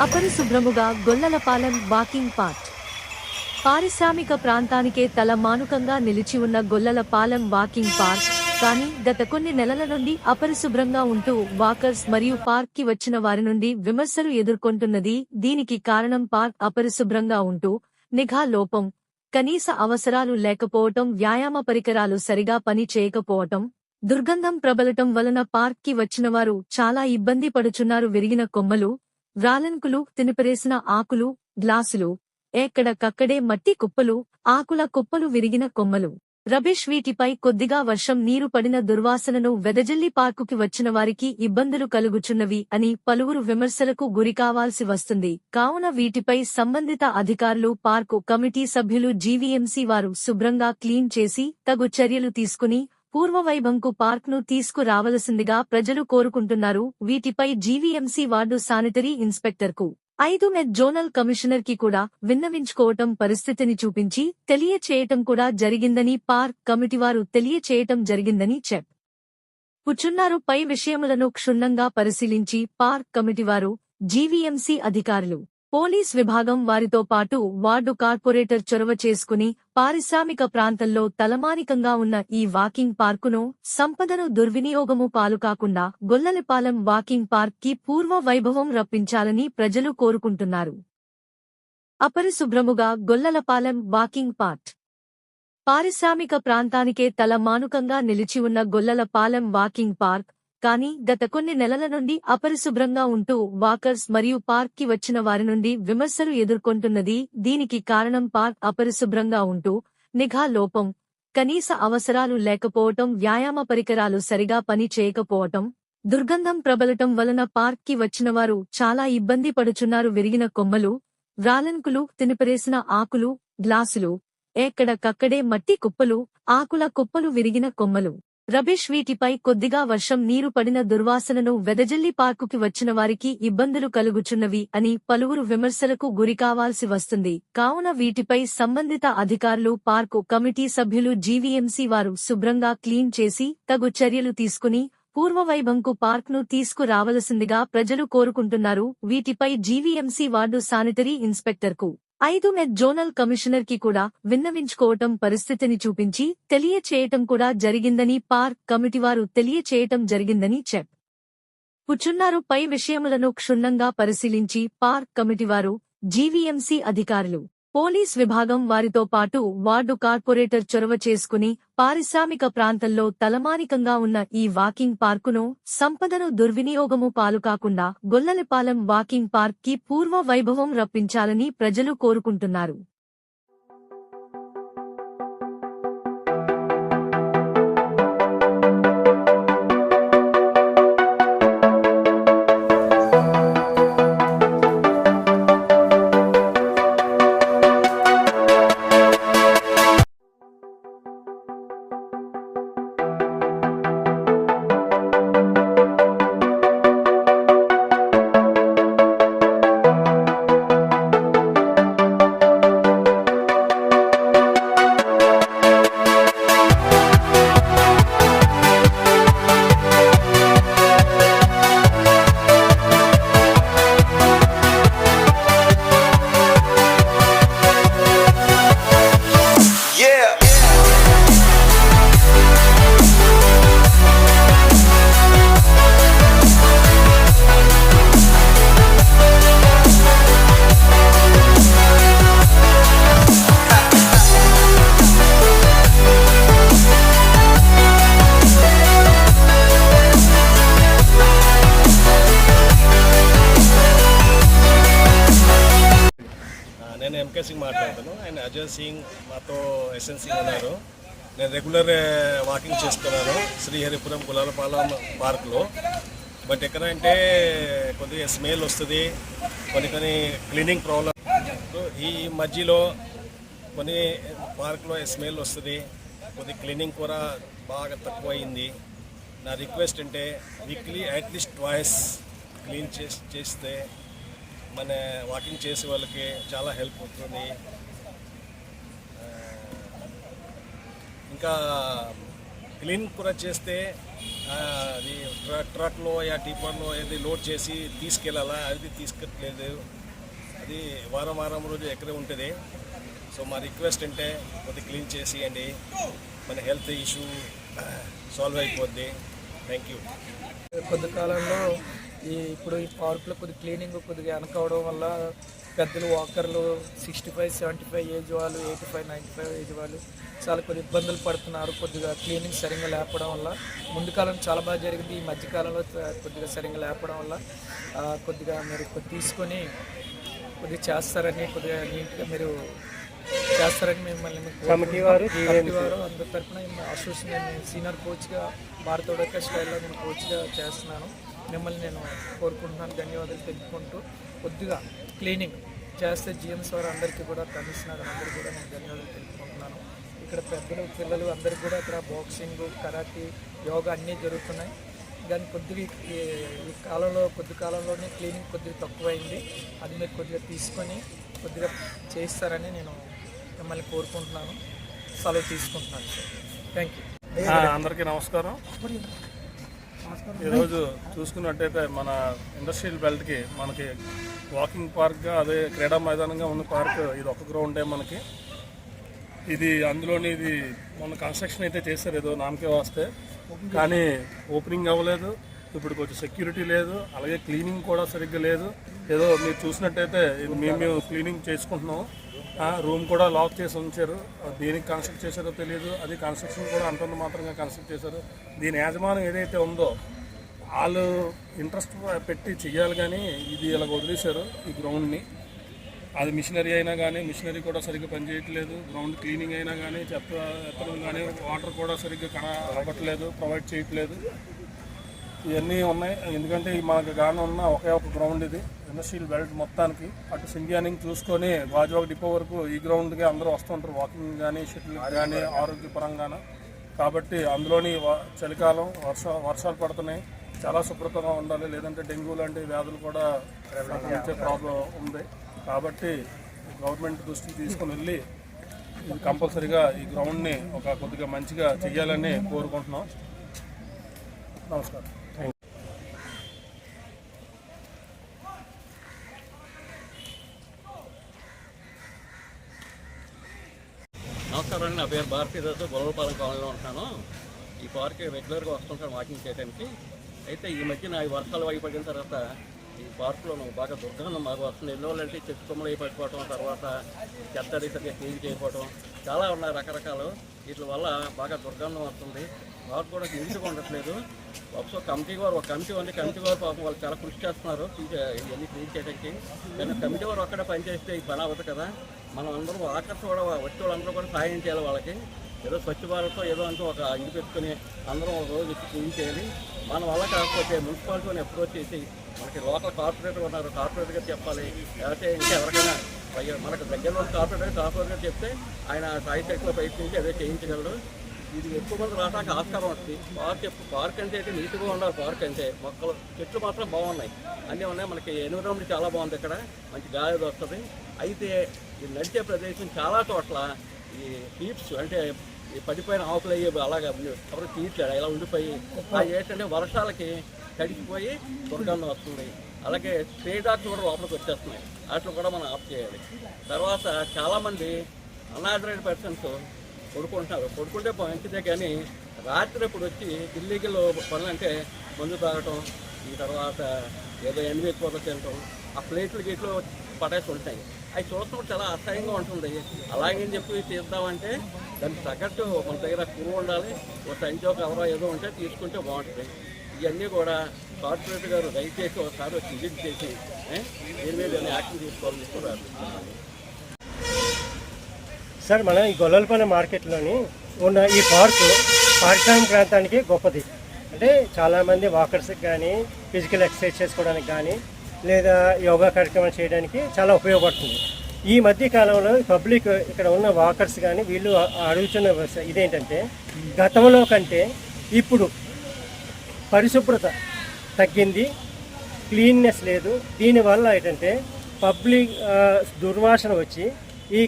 అపరిశుభ్రముగా Gollalapalem walking park పారిశ్రామిక ప్రాంతానికే తల మానుకంగా నిలిచి ఉన్న గొల్లలపాలెం వాకింగ్ పార్క్ కానీ గత కొన్ని నెలల నుండి అపరిశుభ్రంగా ఉంటూ వాకర్స్ మరియు పార్క్కి వచ్చిన వారి నుండి విమర్శలు ఎదుర్కొంటున్నది దీనికి కారణం పార్క్ అపరిశుభ్రంగా ఉంటూ నిఘా లోపం కనీస అవసరాలు లేకపోవటం వ్యాయామ పరికరాలు సరిగా పని చేయకపోవటం దుర్గంధం ప్రబలటం వలన పార్క్కి వచ్చిన వారు చాలా ఇబ్బంది పడుచున్నారు విరిగిన కొమ్మలు వ్రాలెంకులు తినిపరేసిన ఆకులు గ్లాసులు ఎక్కడకక్కడే మట్టి కుప్పలు ఆకుల కుప్పలు విరిగిన కొమ్మలు. రబేష్ వీటిపై కొద్దిగా వర్షం నీరు పడిన దుర్వాసనను వెదజల్లి పార్కుకి వచ్చిన వారికి ఇబ్బందులు కలుగుచున్నవి అని పలువురు విమర్శలకు గురికావాల్సి వస్తుంది. కావున వీటిపై సంబంధిత అధికారులు పార్కు కమిటీ సభ్యులు జీవీఎంసీ వారు శుభ్రంగా క్లీన్ చేసి తగు చర్యలు తీసుకుని పూర్వవైభంకు పార్క్ను తీసుకురావలసిందిగా ప్రజలు కోరుకుంటున్నారు. వీటిపై జీవీఎంసీ వార్డు శానిటరీ ఇన్స్పెక్టర్కు ఐదు మెట్ జోనల్ కమిషనర్కి కూడా విన్నవించుకోవటం పరిస్థితిని చూపించి తెలియచేయటం కూడా జరిగిందని పార్క్ కమిటీవారు తెలియచేయటం జరిగిందని చెప్. పుచ్చున్నారు. పై విషయములను క్షుణ్ణంగా పరిశీలించి పార్క్ కమిటీవారు జీవీఎంసీ అధికారులు పోలీస్ విభాగం వారితో పాటు వార్డు కార్పొరేటర్ చొరవ చేసుకుని పారిశ్రామిక ప్రాంతంలో తలమానికంగా ఉన్న ఈ వాకింగ్ పార్కును సంపదను దుర్వినియోగము పాలుకాకుండా గొల్లలపాలెం వాకింగ్ పార్క్కి పూర్వ వైభవం రప్పించాలని ప్రజలు కోరుకుంటున్నారు. అపరిశుభ్రముగా గొల్లలపాలెం వాకింగ్ పార్క్. పారిశ్రామిక ప్రాంతానికే తలమానుకంగా నిలిచి ఉన్న గొల్లలపాలెం వాకింగ్ పార్క్ కానీ గత కొన్ని నెలల నుండి అపరిశుభ్రంగా ఉంటూ వాకర్స్ మరియు పార్క్కి వచ్చిన వారి నుండి విమర్శలు ఎదుర్కొంటున్నది. దీనికి కారణం పార్క్ అపరిశుభ్రంగా ఉంటూ నిఘా లోపం కనీస అవసరాలు లేకపోవటం వ్యాయామ పరికరాలు సరిగా పని చేయకపోవటం దుర్గంధం ప్రబలటం వలన పార్క్కి వచ్చినవారు చాలా ఇబ్బంది పడుచున్నారు. విరిగిన కొమ్మలు వ్రాలెంకులు తినిపరేసిన ఆకులు గ్లాసులు ఎక్కడకక్కడే మట్టి కుప్పలు ఆకుల కుప్పలు విరిగిన కొమ్మలు. రబిష్ వీటిపై కొద్దిగా వర్షం నీరు పడిన దుర్వాసనను వెదజల్లి పార్కుకి వచ్చిన వారికి ఇబ్బందులు కలుగుచున్నవి అని పలువురు విమర్శలకు గురికావాల్సి వస్తుంది. కావున వీటిపై సంబంధిత అధికారులు పార్కు కమిటీ సభ్యులు జీవీఎంసీ వారు శుభ్రంగా క్లీన్ చేసి తగు చర్యలు తీసుకుని పూర్వవైభంకు పార్క్ను తీసుకురావలసిందిగా ప్రజలు కోరుకుంటున్నారు. వీటిపై జీవీఎంసీ వార్డు శానిటరీ ఇన్స్పెక్టర్కు ఐదు మెట్ జోనల్ కమిషనర్కి కూడా విన్నవించుకోవటం పరిస్థితిని చూపించి తెలియచేయటం కూడా జరిగిందని పార్క్ కమిటీవారు తెలియచేయటం జరిగిందని చెప్. పుచ్చున్నారు పై విషయములను క్షుణ్ణంగా పరిశీలించి పార్క్ కమిటీవారు జీవీఎంసీ అధికారులు. పోలీస్ విభాగం వారితో పాటు వార్డు కార్పొరేటర్ చొరవ చేసుకుని పారిశ్రామిక ప్రాంతంలో తలమానికంగా ఉన్న ఈ వాకింగ్ పార్కును సంపదను దుర్వినియోగము పాలు కాకుండా గొల్లలపాలెం వాకింగ్ పార్క్కి పూర్వ వైభవం రప్పించాలని ప్రజలు కోరుకుంటున్నారు. అజయ్ సింగ్ మాతో ఎస్ఎన్ సింగ్ ఉన్నారు. నేను రెగ్యులర్ వాకింగ్ చేస్తున్నాను శ్రీహరిపురం గులాలపాలెం పార్క్లో బట్ ఎక్కడంటే కొద్దిగా స్మెల్ వస్తుంది కొన్ని కొన్ని క్లీనింగ్ ప్రాబ్లమ్ ఈ మధ్యలో కొన్ని పార్క్లో స్మెల్ వస్తుంది కొద్ది క్లీనింగ్ కూడా బాగా తక్కువ అయింది నా రిక్వెస్ట్ అంటే వీక్లీ అట్లీస్ట్ ట్వైస్ క్లీన్ చేసి చేస్తే మన వాకింగ్ చేసే వాళ్ళకి చాలా హెల్ప్ అవుతుంది. ఇంకా క్లీన్ కూడా చేస్తే అది ట్రక్లో యా టీపర్లో ఏది లోడ్ చేసి తీసుకెళ్ళాలా? అది తీసుకెళ్ళలేదు. అది వారం వారం రోజు ఎక్కడే ఉంటుంది. సో మా రిక్వెస్ట్ అంటే కొద్దిగా క్లీన్ చేసియండి మన హెల్త్ ఇష్యూ సాల్వ్ అయిపోద్ది. థ్యాంక్ యూ కొద్ది కాలంలో ఈ ఇప్పుడు ఈ పార్కులో కొద్ది క్లీనింగ్ కొద్దిగా వెనకవడం వల్ల పెద్దలు వాకర్లు sixty five seventy five age వాళ్ళు eighty five ninety five age వాళ్ళు చాలా కొద్ది ఇబ్బందులు పడుతున్నారు. కొద్దిగా క్లీనింగ్ సరిగ్గా లేపడం వల్ల ముందు కాలం చాలా బాగా జరిగింది. ఈ మధ్యకాలంలో కొద్దిగా సరిగ్గా లేపడం వల్ల కొద్దిగా మీరు తీసుకొని కొద్దిగా చేస్తారని కొద్దిగా నీట్గా మీరు చేస్తారని మిమ్మల్ని కమిటీ వారు కమిటీ వారు అందరి తరఫున అసోసియేషన్ నేను సీనియర్ కోచ్గా భారత ఉడక స్టైల్లో నేను కోచ్గా చేస్తున్నాను. మిమ్మల్ని నేను కోరుకుంటున్నాను. ధన్యవాదాలు తెలుపుకుంటూ కొద్దిగా క్లీనింగ్ చేస్తే జిఎంస్ వారు అందరికీ కూడా కమిషనర్ అందరికీ కూడా నేను ధన్యవాదాలు తెలుపుకుంటున్నాను. ఇక్కడ పెద్దలు పిల్లలు అందరికీ కూడా ఇక్కడ బాక్సింగ్ కరాటీ యోగా అన్నీ జరుగుతున్నాయి. కానీ కొద్దిగా ఈ ఈ కాలంలో కొద్ది కాలంలోనే క్లీనింగ్ కొద్దిగా తక్కువైంది. అది మీరు కొద్దిగా తీసుకొని కొద్దిగా చేయిస్తారని నేను మిమ్మల్ని కోరుకుంటున్నాను. సెలవు తీసుకుంటున్నాను. థ్యాంక్ యూ అందరికీ నమస్కారం. ఈరోజు చూసుకున్నట్టయితే మన ఇండస్ట్రియల్ బెల్ట్కి మనకి వాకింగ్ పార్క్గా అదే క్రీడా మైదానంగా ఉన్న పార్క్ ఇది ఒక గ్రౌండే మనకి. ఇది అందులోని ఇది మొన్న కన్స్ట్రక్షన్ అయితే చేశారు ఏదో నామకే వస్తే. కానీ ఓపెనింగ్ అవ్వలేదు. ఇప్పుడు కొంచెం సెక్యూరిటీ లేదు. అలాగే క్లీనింగ్ కూడా సరిగ్గా లేదు. ఏదో మీరు చూసినట్టయితే ఇది మేము క్లీనింగ్ చేసుకుంటున్నాం. రూమ్ కూడా లాక్ చేసి ఉంచారు. దీనికి కన్స్ట్రక్ట్ చేశారో తెలియదు అది కన్స్ట్రక్షన్ కూడా అంటున్న మాత్రంగా కన్స్ట్రక్ట్ చేశారు. దీని యజమానం ఏదైతే ఉందో వాళ్ళు ఇంట్రెస్ట్ పెట్టి చెయ్యాలి కానీ ఇది ఇలా వదిలేశారు ఈ గ్రౌండ్ని అది మిషనరీ అయినా కానీ మిషనరీ కూడా సరిగ్గా పనిచేయట్లేదు. గ్రౌండ్ క్లీనింగ్ అయినా కానీ చెత్త ఎత్తడం కానీ వాటర్ కూడా సరిగ్గా కన అవ్వట్లేదు ప్రొవైడ్ చేయట్లేదు. ఇవన్నీ ఉన్నాయి. ఎందుకంటే మనకు గాన ఉన్న ఒకే ఒక గ్రౌండ్ ఇది ఇండస్ట్రియల్ బెల్ట్ మొత్తానికి. అటు సింగియానింగ్ చూసుకొని గాజువాక డిపో వరకు ఈ గ్రౌండ్కి అందరూ వస్తుంటారు వాకింగ్ కానీ షటిల్ కానీ ఆరోగ్యపరంగాను? కాబట్టి అందులోని చలికాలం వర్ష వర్షాలు పడుతున్నాయి. చాలా శుభ్రతంగా ఉండాలి. లేదంటే డెంగ్యూ లాంటి వ్యాధులు కూడా సంక్రమించే ప్రాబ్లం ఉంది. కాబట్టి గవర్నమెంట్ దృష్టికి తీసుకుని వెళ్ళి ఇది కంపల్సరీగా ఈ గ్రౌండ్ని ఒక కొద్దిగా మంచిగా చెయ్యాలని కోరుకుంటున్నాం. నమస్కారం. భారతీయతో గొలవపాలెం నా కాలనీలో ఉంటాను. ఈ పార్క్ రెగ్యులర్గా వస్తుంటాను వాకింగ్ చేయడానికి అయితే ఈ మధ్య నా ఈ వర్షాలు అయిపోయిన తర్వాత ఈ పార్కులో నాకు బాగా దుర్గంధం బాగా వస్తుంది. ఎన్నో అంటే చెట్టు కొమ్మలు అయిపోయిపోవటం తర్వాత చెత్త సరిగ్గా క్లీన్ చేయకపోవటం చాలా ఉన్నాయి రకరకాలు. వీటి వల్ల బాగా దుర్గంధం వస్తుంది. వారు కూడా నీట్గా ఉండట్లేదు. ఒకసారి కమిటీ వారు ఒక కమిటీ ఉంది. కమిటీ వారు పాపం వాళ్ళు చాలా కృషి చేస్తున్నారు. క్లీన్ ఇవన్నీ క్లీన్ చేయడానికి. కానీ కమిటీ వారు ఒక్కడే పనిచేస్తే ఈ పని అవ్వదు కదా. మనం అందరం ఆకర్షణ కూడా వచ్చే వాళ్ళందరూ కూడా సహాయం చేయాలి వాళ్ళకి. ఏదో స్వచ్ఛ భారత్తో ఏదో అంటూ ఒక ఇది పెట్టుకుని అందరం ఒక రోజు వచ్చి క్లీన్ చేయాలి. మన వల్ల కాకపోతే మున్సిపాలిటీని అప్రోచ్ చేసి మనకి లోకల్ కార్పొరేటర్ ఉన్నారు. కార్పొరేటర్గా చెప్పాలి. లేకపోతే ఇంకా ఎవరికైనా మనకు దగ్గరలో కార్పొరేటర్ కార్పొరేటర్గా చెప్తే ఆయన సాయి ప్రయత్నించి అదే చేయించగలడు. ఇది ఎక్కువ మంది రావడానికి ఆస్కారం ఉంటుంది పార్క్ పార్క్ అంటే అయితే నీట్గా ఉండాలి పార్క్ అంటే. మొక్కలు చెట్లు మాత్రం బాగున్నాయి. అన్నీ ఉన్నాయి. మనకి ఎన్విరాన్మెంట్ చాలా బాగుంది ఇక్కడ. మంచి గాలి వస్తుంది. అయితే ఈ నడిచే ప్రదేశం చాలా చోట్ల ఈ హీప్స్ అంటే ఈ పడిపోయిన ఆకులు అయ్యి అలాగా ఎవరు తీర్చాడు ఇలా ఉండిపోయి అది ఏంటంటే వర్షాలకి తడిచిపోయి దుర్గంధం వస్తుంది. అలాగే స్ట్రీడాక్స్ కూడా లోపలికి వచ్చేస్తున్నాయి. వాటిని కూడా మనం ఆఫ్ చేయాలి. తర్వాత చాలామంది అన్ఆథరైడ్ పర్సన్స్ కొడుకుంటారు పడుకుంటే మంచిదే కానీ రాత్రి ఇప్పుడు వచ్చి ఇల్లీగల్ పనులంటే మందు తాగటం ఈ తర్వాత ఏదో ఎనిమిది ఎక్కువ తినటం ఆ ప్లేట్లు గీట్లు పడేసి ఉంటాయి. అవి చూస్తున్నప్పుడు చాలా అసహ్యంగా ఉంటుంది. అలాగని చెప్పి తీద్దామంటే దానికి తగ్గట్టు మన దగ్గర కురువు ఉండాలి ఒక సంచో కవరో ఏదో ఉంటే తీసుకుంటే బాగుంటుంది. ఇవన్నీ కూడా కార్పొరేటర్ గారు దయచేసి ఒకసారి వచ్చి విజిట్ చేసి ఏ, దీని మీద యాక్షన్ తీసుకోవాలని చెప్పి సార్ మన ఈ గొల్లలపల్లి మార్కెట్లోని ఉన్న ఈ పార్కు పారిశ్రామిక ప్రాంతానికి గొప్పది. అంటే చాలామంది వాకర్స్కి కానీ ఫిజికల్ ఎక్సర్సైజ్ చేసుకోవడానికి కానీ లేదా యోగా కార్యక్రమాలు చేయడానికి చాలా ఉపయోగపడుతుంది. ఈ మధ్య కాలంలో పబ్లిక్ ఇక్కడ ఉన్న వాకర్స్ కానీ వీళ్ళు అడుగుతున్న ఇదేంటంటే గతంలో కంటే ఇప్పుడు పరిశుభ్రత తగ్గింది క్లీన్నెస్ లేదు. దీనివల్ల ఏంటంటే పబ్లిక్ దుర్వాసన వచ్చి ఈ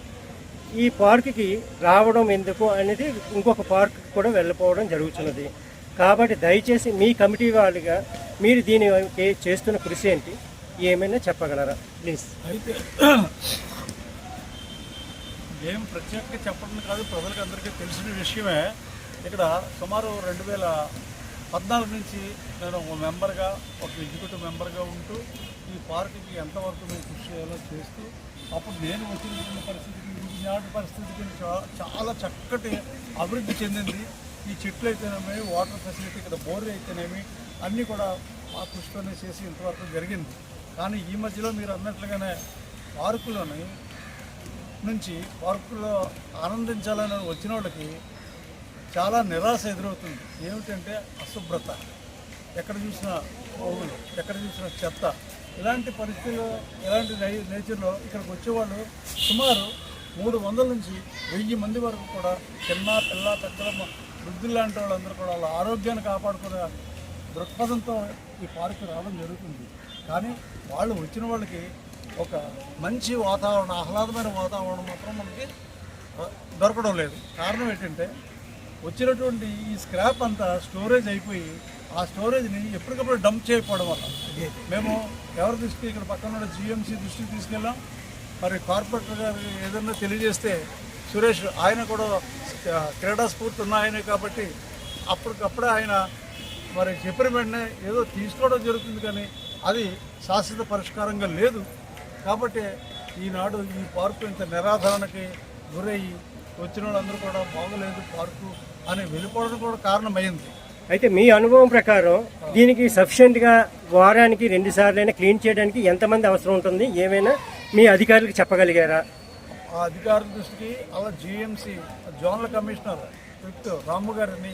ఈ పార్కుకి రావడం ఎందుకు అనేది ఇంకొక పార్క్ కూడా వెళ్ళిపోవడం జరుగుతున్నది. కాబట్టి దయచేసి మీ కమిటీ వాళ్ళుగా మీరు దీనికి చేస్తున్న కృషి ఏంటి? ఏమైనా చెప్పగలరా? ప్లీజ్. అయితే ఏం ప్రత్యేకంగా చెప్పడం కాదు ప్రజలకు అందరికీ తెలిసిన విషయమే. ఇక్కడ సుమారు రెండు వేల పద్నాలుగు నుంచి నేను ఒక మెంబర్గా ఒక ఎగ్జిక్యూటివ్ మెంబర్గా ఉంటూ ఈ పార్కుకి ఎంతవరకు మేము కృషి చేయాలో చేస్తూ అప్పుడు నేను వచ్చిన పరిస్థితికి ఈనాటి పరిస్థితికి చాలా చక్కటి అభివృద్ధి చెందింది. ఈ చెట్లు అయితేనేమి వాటర్ ఫెసిలిటీ ఇక్కడ బోర్ అయితేనేమి అన్నీ కూడా మా కృషితోనే చేసి ఇంతవరకు జరిగింది. కానీ ఈ మధ్యలో మీరు అన్నట్లుగానే పార్కులోని నుంచి పార్కులో ఆనందించాలని వచ్చిన వాళ్ళకి చాలా నిరాశ ఎదురవుతుంది. ఏమిటంటే అశుభ్రత. ఎక్కడ చూసినా పోగులు ఎక్కడ చూసినా చెత్త. ఇలాంటి పరిస్థితుల్లో ఇలాంటి నేచర్లో ఇక్కడికి వచ్చేవాళ్ళు సుమారు మూడు వందల నుంచి వెయ్యి మంది వరకు కూడా చిన్న పిల్ల పెద్దల వృద్ధులు లాంటి వాళ్ళందరూ కూడా వాళ్ళ ఆరోగ్యాన్ని కాపాడుకునే దృక్పథంతో ఈ పార్కు రావడం జరుగుతుంది. కానీ వాళ్ళు వచ్చిన వాళ్ళకి ఒక మంచి వాతావరణం ఆహ్లాదమైన వాతావరణం మాత్రం మనకి దొరకడం లేదు. కారణం ఏంటంటే వచ్చినటువంటి ఈ స్క్రాప్ అంతా స్టోరేజ్ అయిపోయి ఆ స్టోరేజ్ని ఎప్పటికప్పుడు డంప్ చేయకపోవడం వల్ల. మేము ఎవరి దృష్టికి ఇక్కడ పక్కన ఉన్న జిఎంసీ దృష్టికి తీసుకెళ్ళాం. మరి కార్పొరేటర్ గారు ఏదన్నా తెలియజేస్తే సురేష్ ఆయన కూడా క్రీడా స్ఫూర్తి ఉన్న ఆయనే కాబట్టి అప్పటికప్పుడే ఆయన మరి చెప్పిన వెంటనే ఏదో తీసుకోవడం జరుగుతుంది కానీ అది శాశ్వత పరిష్కారంగా లేదు. కాబట్టి ఈనాడు ఈ పార్కు ఇంత నిరాధరణకి గురయ్యి వచ్చిన వాళ్ళందరూ కూడా బాగోలేదు పార్కు అని వెళ్ళిపోవడం కూడా కారణమైంది. అయితే మీ అనుభవం ప్రకారం దీనికి సఫిషియెంట్గా వారానికి రెండు సార్లైనా క్లీన్ చేయడానికి ఎంతమంది అవసరం ఉంటుంది? ఏమైనా మీ అధికారులకు చెప్పగలిగారా? ఆ అధికారుల దృష్టికి అలా GMC zonal commissioner fifth Ramu గారిని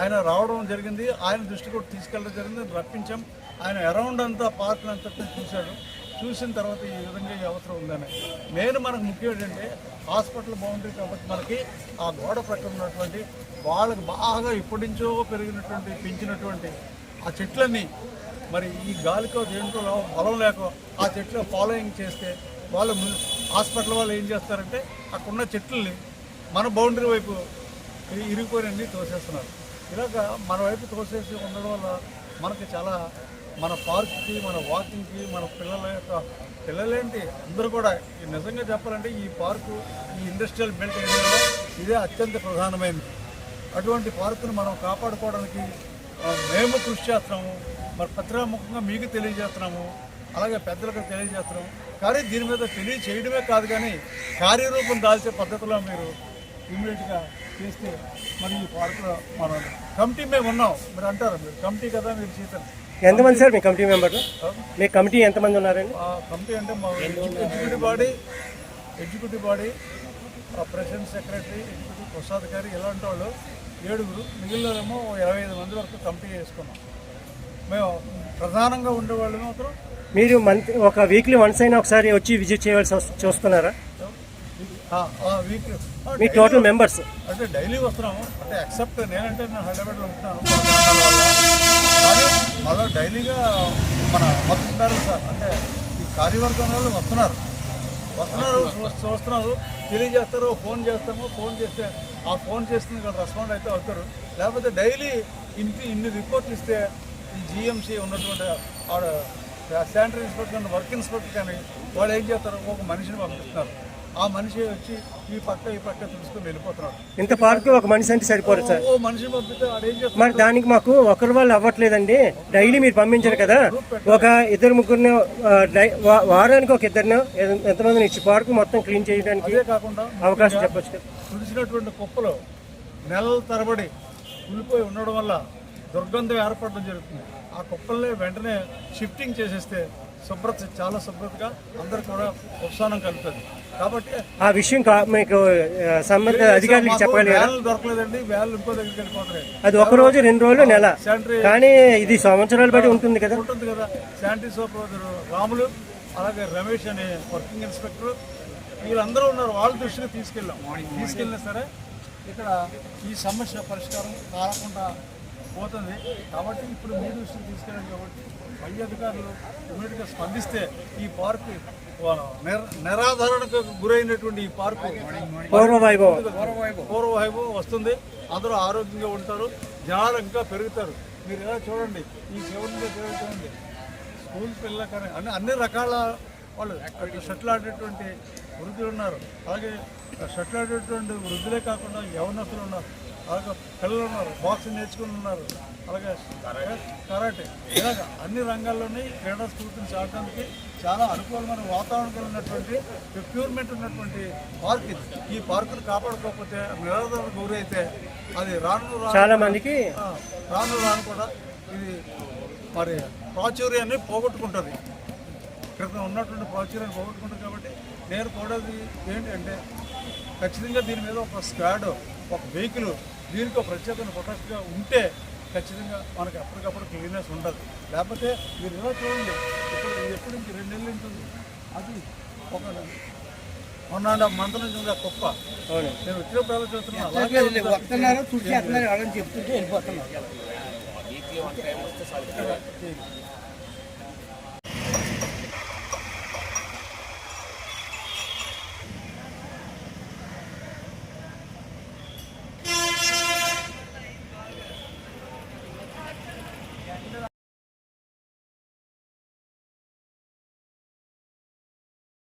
ఆయన రావడం జరిగింది. ఆయన దృష్టి కూడా తీసుకెళ్ళడం జరిగింది. రప్పించాం. ఆయన అరౌండ్ అంతా పార్క్ అంతా చూశాడు. చూసిన తర్వాత ఈ విధంగా ఈ అవసరం ఉందని. మెయిన్ మనకు ముఖ్యం ఏంటంటే హాస్పిటల్ బౌండరీ కాబట్టి మనకి ఆ గోడ ప్రక్కన ఉన్నటువంటి వాళ్ళకి బాగా ఇప్పటి నుంచో పెరిగినటువంటి పెంచినటువంటి ఆ చెట్లన్నీ మరి ఈ గాలికో దేంట్లో బలం లేకో ఆ చెట్లు ఫాలోయింగ్ చేస్తే వాళ్ళు హాస్పిటల్ వాళ్ళు ఏం చేస్తారంటే అక్కడున్న చెట్లని మన బౌండరీ వైపు ఇరి- ఇరిగిపోయినన్ని తోసేస్తున్నారు. ఇలాగ మన వైపు తోసేసి ఉండడం వల్ల మనకి చాలా మన పార్క్కి మన వాకింగ్కి మన పిల్లల యొక్క పిల్లలేంటి? అందరూ కూడా నిజంగా చెప్పాలంటే ఈ పార్కు ఈ ఇండస్ట్రియల్ బెల్ట్ ఏరియాలో ఇదే అత్యంత ప్రధానమైనది అటువంటి పార్కును మనం కాపాడుకోవడానికి మేము కృషి చేస్తున్నాము. మరి పత్రికాముఖంగా మీకు తెలియజేస్తున్నాము. అలాగే పెద్దలకు తెలియజేస్తున్నాము. కానీ దీని మీద తెలియచేయడమే కాదు కానీ కార్యరూపం దాల్చే పద్ధతిలో మీరు ఇమీడియట్గా చేస్తే మరి ఈ పార్కులో మనం కమిటీ మేము ఉన్నాం. మీరు అంటారు మీరు? కమిటీ కదా మీరు చేశారు. ఎంతమంది సార్ మీ కమిటీ మెంబర్లు? మీ కమిటీ ఎంతమంది ఉన్నారండి? కమిటీ అంటే మా executive body executive body president secretary executive కోశాధికారి ఇలాంటి వాళ్ళు ఏడుగురు మిగిలినమో ఇరవై ఐదు మంది వరకు కమిటీ చేసుకున్నాం మేము ప్రధానంగా ఉండేవాళ్ళు మాత్రం మీరు మంత్ ఒక వీక్లీ వన్స్ అయినా ఒకసారి వచ్చి విజిట్ చేయవలసి వస్తు- చూస్తున్నారా? మీ టోటల్ మెంబర్స్. అంటే డైలీ వస్తున్నాము. అంటే ఎక్సెప్ట్ నేనంటే నేను హైదరాబాద్లో ఉంటున్నాను మళ్ళీ డైలీగా మన వస్తున్నారు సార్ అంటే ఈ కార్యవర్గం వాళ్ళు వస్తున్నారు. వస్తున్నారు చూస్తున్నారు. తెలియజేస్తారు ఫోన్ చేస్తాము ఫోన్ చేస్తే ఆ ఫోన్ చేస్తుంది కదా రెస్పాండ్ అయితే అవుతారు. లేకపోతే డైలీ ఇంటి ఇన్ని రిపోర్ట్లు ఇస్తే ఈ జిఎంసీ ఉన్నటువంటి ఆడ శానిటరీ ఇన్స్పెక్టర్ కానీ వర్క్ ఇన్స్పెక్టర్ కానీ వాళ్ళు ఏం చేస్తారు ఒక మనిషిని పంపిస్తున్నారు. ఆ మనిషి వచ్చి ఈ పక్క ఈ పక్క తెలుసుకొని వెళ్ళిపోతున్నాడు. ఇంత పార్క్ ఒక మనిషి అంటే సరిపోరు సార్. ఓ చేస్తాడు? మరి దానికి మాకు ఒకరి వాళ్ళు అవ్వట్లేదండి. డైలీ మీరు పంపించారు కదా. ఒక ఇద్దరు ముగ్గురిని ఆ, డై- వా- వారానికి ఒక ఇద్దరిని ఎంతమందిని ఇచ్చి పార్క్ మొత్తం క్లీన్ చేయడానికి అదే కాకుండా అవకాశం చెప్పొచ్చు కదా. తుడిచినటువంటి కుప్పలు నెలల తరబడి కూలిపోయి ఉండడం వల్ల దుర్గంధం ఏర్పడడం జరుగుతుంది. ఆ కుప్పల్ని వెంటనే షిఫ్టింగ్ చేసేస్తే శుభ్రత చాలా శుభ్రతగా అందరికి కూడా ఉపశమనం కలుగుతుంది. కాబట్టి ఆ విషయం మీకు సంబంధిత అధికారులకు చెప్పగలిగారా? వ్యాన్లు దొరకలేదండి వ్యాన్లు ఇంకో దగ్గరికి వెళ్ళిపోతున్నాయి. అది ఒక రోజు రెండు రోజులు నెల. కానీ ఇది సంవత్సరాలు బట్టి ఉంటుంది కదా? ఉంటుంది కదా. శానిటరీ సూపర్వైజర్ రాములు అలాగే రమేష్ అనే వర్కింగ్ ఇన్స్పెక్టర్ వీళ్ళందరూ ఉన్నారు. వాళ్ళ దృష్టికి తీసుకెళ్ళాం. తీసుకెళ్ళినా సరే ఇక్కడ ఈ సమస్య పరిష్కారం కాకుండా పోతుంది. కాబట్టి ఇప్పుడు మీ దృష్టికి తీసుకెళ్ళాం కాబట్టి పై అధికారులు ఇమీడియట్గా స్పందిస్తే ఈ పార్క్ నిర- నిరాధరణకు గురైనటువంటి ఈ పార్కు పూర్వ వైభవం పూర్వ వైభవం వస్తుంది. అందరూ ఆరోగ్యంగా ఉంటారు. జనాలు ఇంకా పెరుగుతారు. మీరు ఎలా చూడండి? ఈ చివరి చూడండి స్కూల్ పిల్లలు కానీ అన్ని అన్ని రకాల వాళ్ళు షటిల్ ఆడేటువంటి వృద్ధులు ఉన్నారు. అలాగే షటిల్ ఆడేటువంటి వృద్ధులే కాకుండా యవనస్తులు ఉన్నారు. అలాగే పిల్లలు ఉన్నారు. బాక్సింగ్ నేర్చుకుని ఉన్నారు. అలాగే కరాటే. ఇలాగ అన్ని రంగాల్లోని క్రీడా స్ఫూర్తిని చాటడానికి చాలా అనుకూలమైన వాతావరణం కలిగినటువంటి ప్యూర్మెంట్ ఉన్నటువంటి పార్క్ ఇది. ఈ పార్కును కాపాడుకోకపోతే నిరాధారణ గురైతే అది రాను రాను చాలా మందికి రాను రాను కూడా ఇది మరి ప్రాచుర్యాన్ని పోగొట్టుకుంటుంది. క్రితం ఉన్నటువంటి ప్రాచుర్యాన్ని పోగొట్టుకుంటుంది కాబట్టి నేను కూడా ఏంటంటే ఖచ్చితంగా దీని మీద ఒక స్క్వాడ్ ఒక వెహికల్ దీనికి ఒక ప్రత్యేకమైన ప్రొటెక్ట్గా ఉంటే ఖచ్చితంగా మనకి అప్పటికప్పుడు క్లీన్నెస్ ఉండదు. లేకపోతే మీరు ఇలా చూడండి ఇప్పుడు ఎప్పటి నుంచి రెండు నెలల ఉంది. అది ఒక వన్ అండ్ హాఫ్ మంత్ నుంచి ఉంది ఆ కుప్ప నేను వచ్చినప్పుడు ఎలా చూస్తున్నా అలాగే ఉంది. వస్తున్నారు చూసి వాళ్ళని చెప్తుంటే వెళ్ళిపోతున్నారు